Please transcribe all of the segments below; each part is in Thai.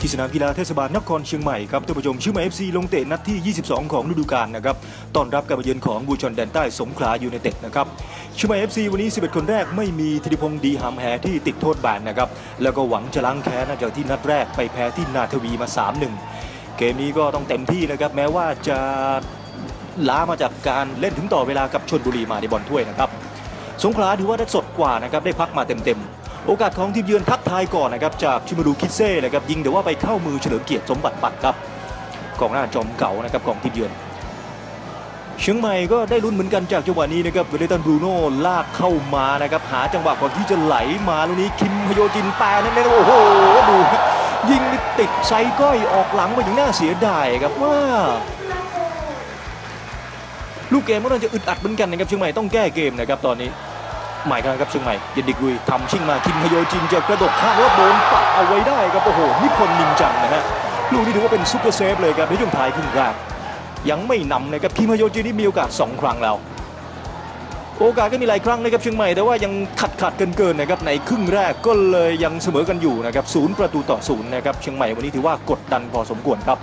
ที่สนามกีฬาเทศบาลนครเชียงใหม่ครับท่านผู้ชมเชื่อมเอฟซีลงเตะนัดที่ 22 ของฤดูกาลนะครับต้อนรับการมาเยือนของบูชอนแดนใต้สงขลายูไนเต็ดนะครับเชื่อมเอฟซีวันนี้ 11 คนแรกไม่มีธิติพงศ์ดีหำแหที่ติดโทษแบนนะครับแล้วก็หวังจะล้างแค้นจากที่นัดแรกไปแพ้ที่นาทวีมา 3-1 เกมนี้ก็ต้องเต็มที่นะครับแม้ว่าจะล้ามาจากการเล่นถึงต่อเวลากับชนบุรีมาในบอลถ้วยนะครับสงขลาถือว่าได้สดกว่านะครับได้พักมาเต็มๆ โอกาสของทีมเยือนทักทายก่อนนะครับจากชิมารูคิเซ่นะครับยิงแต่ว่าไปเข้ามือเฉลิมเกียรติสมบัติปัดครับกองหน้าจอมเก่านะครับของทีมเยือนเชียงใหม่ก็ได้ลุ้นเหมือนกันจากจังหวะนี้นะครับเวเลตันบรูโน่ลากเข้ามานะครับหาจังหวะก่อนที่จะไหลมาลูกนี้คิมฮโยจินแปรนั่นเองโอ้โหดูยิงติดไซก้อยออกหลังไปอย่างน่าเสียดายครับว่าลูกเกมก็น่าจะอึดอัดเหมือนกันนะครับเชียงใหม่ต้องแก้เกมนะครับตอนนี้ หมายครับเชียงใหม่ย็นดิกุยทำชิงมาคิมฮโยจินจะกระโดดข้ามแล้วโดนปัดเอาไว้ได้ครับโอ้โหนิพนธ์นินจังนะฮะลูกนี้ถือว่าเป็นซุปเปอร์เซฟเลยครับในช่วงท้ายครึ่งแรกยังไม่นำนะครับคิมฮโยจินนี่มีโอกาส 2 ครั้งแล้วโอกาสก็มีหลายครั้งนะครับเชียงใหม่แต่ว่ายังขัดขัดเกินเกินๆนะครับในครึ่งแรกก็เลยยังเสมอกันอยู่นะครับศูนย์ประตูต่อศูนย์นะครับเชียงใหม่วันนี้ถือว่ากดดันพอสมควรครับ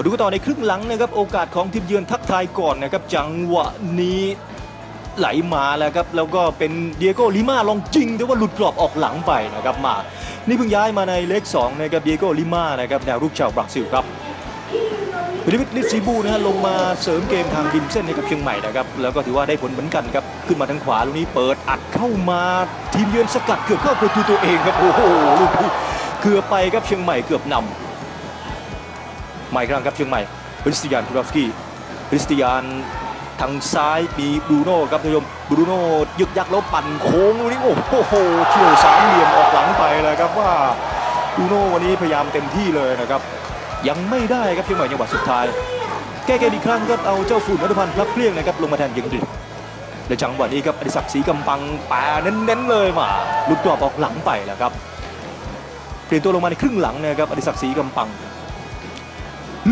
มาดูกันต่อในครึ่งหลังนะครับโอกาสของทีมเยือนทักทายก่อนนะครับจังหวะนี้ไหลมาแล้วครับแล้วก็เป็นเดียโก้ลิมาลองจริงแต่ว่าหลุดกรอบออกหลังไปนะครับมา นี่เพิ่งย้ายมาในเลข2นะครับเดียโก้ลิมานะครับแนวรุกชาวบราซิลครับลิวิทลิซิบูนะฮะลงมาเสริมเกมทางริมเส้นให้กับเชียงใหม่นะครับแล้วก็ถือว่าได้ผลเหมือนกันครับขึ้นมาทางขวาลูกนี้เปิดอัดเข้ามาทีมเยือนสกัดเกือบเข้าประตูตัวเองครับโอ้โหลูกนี้เกือบไปครับเชียงใหม่เกือบนำ ใหม่ครั้งครับเชียงใหม่คริสตียนทูรอฟสกี้คริสตียนทางซ้ายมีบรูโน่ครับท่านผู้ชมบรูโน่ยึกยักแล้วปั่นโค้งลูกนี้โอ้โหเฉียวสามเหลี่ยมออกหลังไปเลยครับว่าบรูโน่วันนี้พยายามเต็มที่เลยนะครับยังไม่ได้ครับเชียงใหม่จังหวะสุดท้าย แก้เกมอีกครั้งครับเอาเจ้าฝุ่นนัทพันธ์พลับเปลี่ยงนะครับลงมาแทนยิงดิและจังหวะนี้ครับอดิศักดิ์ศรีกำปังแปาเน้นๆเลยมาลุกรอบออกหลังไปแล้วครับเปลี่ยนตัวลงมาในครึ่งหลังนะครับอดิศักดิ์ศรีกำปัง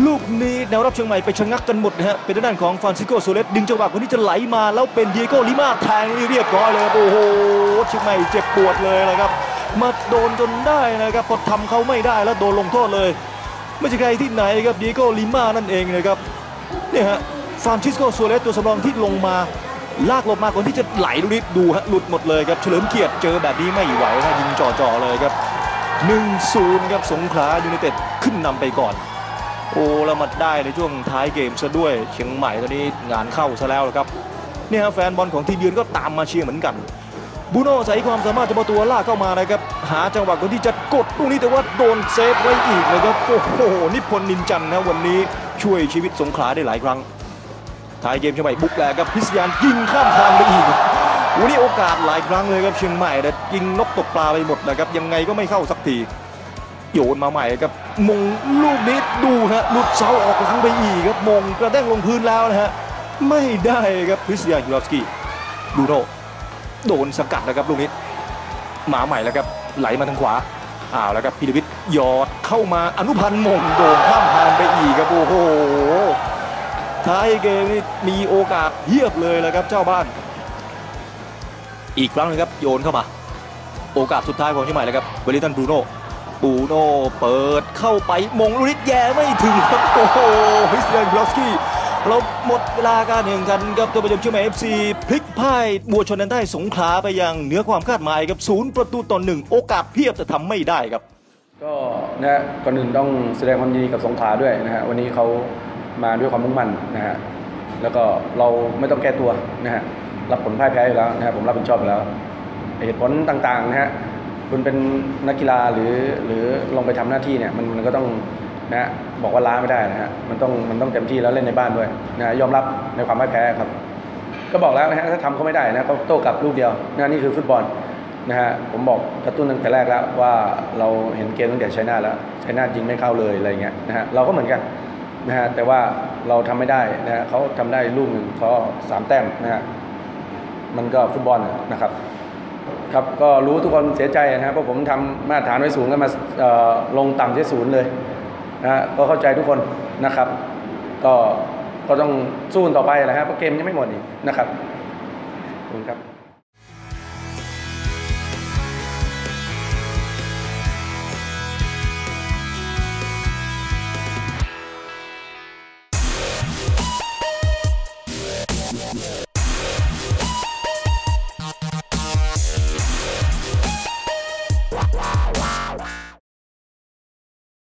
ลูกนี้แนวรับเชียงใหม่ไปชะงักกันหมดนะฮะ เป็นด้านของฟรานซิโกโซเลสดึงจังหวะคนที่จะไหลมาแล้วเป็นเดียโก้ลิมาแทงเรียบร้อยเลยครับโอ้โหเชียงใหม่เจ็บปวดเลยนะครับ มาโดนจนได้นะครับพอทำเขาไม่ได้แล้วโดนลงโทษเลย ไม่ใช่ใครที่ไหนครับเดียโก้ลิมานั่นเองนะครับเนี่ยฮะฟรานซิสโกโซเลสตัวสำรองที่ลงมาลากลงมาก่อนที่จะไหลลูกนี้ดูฮะหลุดหมดเลยครับเฉลิมเกียรติเจอแบบนี้ไม่ไหวนะยิงจ่อๆเลยครับ1-0ครับสงขลายูไนเต็ดขึ้นนำไปก่อน โอ้แล้วมาได้ในช่วงท้ายเกมซะด้วย เชียงใหม่ตอนนี้งานเข้าซะแล้วครับเนี่ยฮะแฟนบอลของทีมเยือนก็ตามมาเชียร์เหมือนกันบูโน่ใช้ความสามารถจะมาตัวลากเข้ามานะครับ หาจังหวะคนที่จะกดลูกนี้แต่ว่าโดนเซฟไว้อีกนะครับโอ้โหนิพนธ์นินจันทร์นะวันนี้ช่วยชีวิตสงขลาได้หลายครั้งท้ายเกมเชียงใหม่บุกแหลกครับพิษยานยิงข้ามคานไปอีกวันนี้โอกาสหลายครั้งเลยครับเชียงใหม่แต่ยิงนกตกปลาไปหมดนะครับยังไงก็ไม่เข้าสักที โยนมาใหม่ครับมงลูกนี้ดูฮะหลุดเสาออกหลังไปอีกครับมงกระเด้งลงพื้นแล้วนะฮะไม่ได้ครับคริสเตียนยูรอฟสกี้ดูโนโดนสกัดนะครับลูกนี้มาใหม่แล้วครับไหลมาทางขวาอ้าวแล้วครับพีรวิทย์ยอดเข้ามาอนุพันธ์มงโดนข้ามพานไปอีกครับโอ้โหท้ายเกมนี่มีโอกาสเยียบเลยแล้วครับเจ้าบ้าน อีกครั้งนึงครับโยนเข้ามา โอกาสสุดท้ายของเชียงใหม่แล้วครับเวลิตันบรูโน่ บูโน่เปิดเข้าไปมงลูกนิดแย่ไม่ถึงครับโอ้โหคริสเตียนบลอสกี้เราหมดเวลาการแข่งขันครับตัวประจำเชียงใหม่เอฟซีพลิกพ่ายบัวชนนันได้สงขลาไปยังเหนือความคาดหมายครับศูนย์ประตูต่อหนึ่งโอกาสเพียบแต่ทำไม่ได้ครับ ก็นะฮะก่อนอื่นต้องแสดงความยินดีกับสงขลาด้วยนะฮะวันนี้เขามาด้วยความมุ่งมั่นนะฮะแล้วก็เราไม่ต้องแก้ตัวนะฮะรับผลพ่ายแพ้อยู่แล้วนะฮะผมรับผิดชอบอยู่แล้วเหตุผลต่างๆนะฮะ คุณเป็นนักกีฬาหรือหรือลงไปทำหน้าที่เนี่ยมันมันก็ต้องนะฮะบอกว่าล้าไม่ได้นะฮะมันต้องมันต้องเต็มที่แล้วเล่นในบ้านด้วยนะยอมรับในความพ่ายแพ้ครับ ก็บอกแล้วนะฮะถ้าทำเขาไม่ได้นะเขาโต้กลับลูกเดียวนะนี่คือฟุตบอลนะฮะผมบอกกระตุ้นตั้งแต่แรกแล้วว่าเราเห็นเกมตั้งแต่ชัยนาทแล้วชัยนาทยิงไม่เข้าเลยอะไรเงี้ยนะฮะเราก็เหมือนกันนะฮะแต่ว่าเราทำไม่ได้นะฮะเขาทำได้ลูกหนึ่งเขาสามแต้มนะฮะมันก็ฟุตบอลนะครับ ครับก็รู้ทุกคนเสียใจนะครับเพราะผมทำมาตรฐานไว้สูงแล้วมาลงต่ำที่ศูนย์เลยนะฮะก็เข้าใจทุกคนนะครับ ก็ก็ต้องสู้กันต่อไปนะฮะเพราะเกมยังไม่หมดอีกนะครับขอบคุณครับ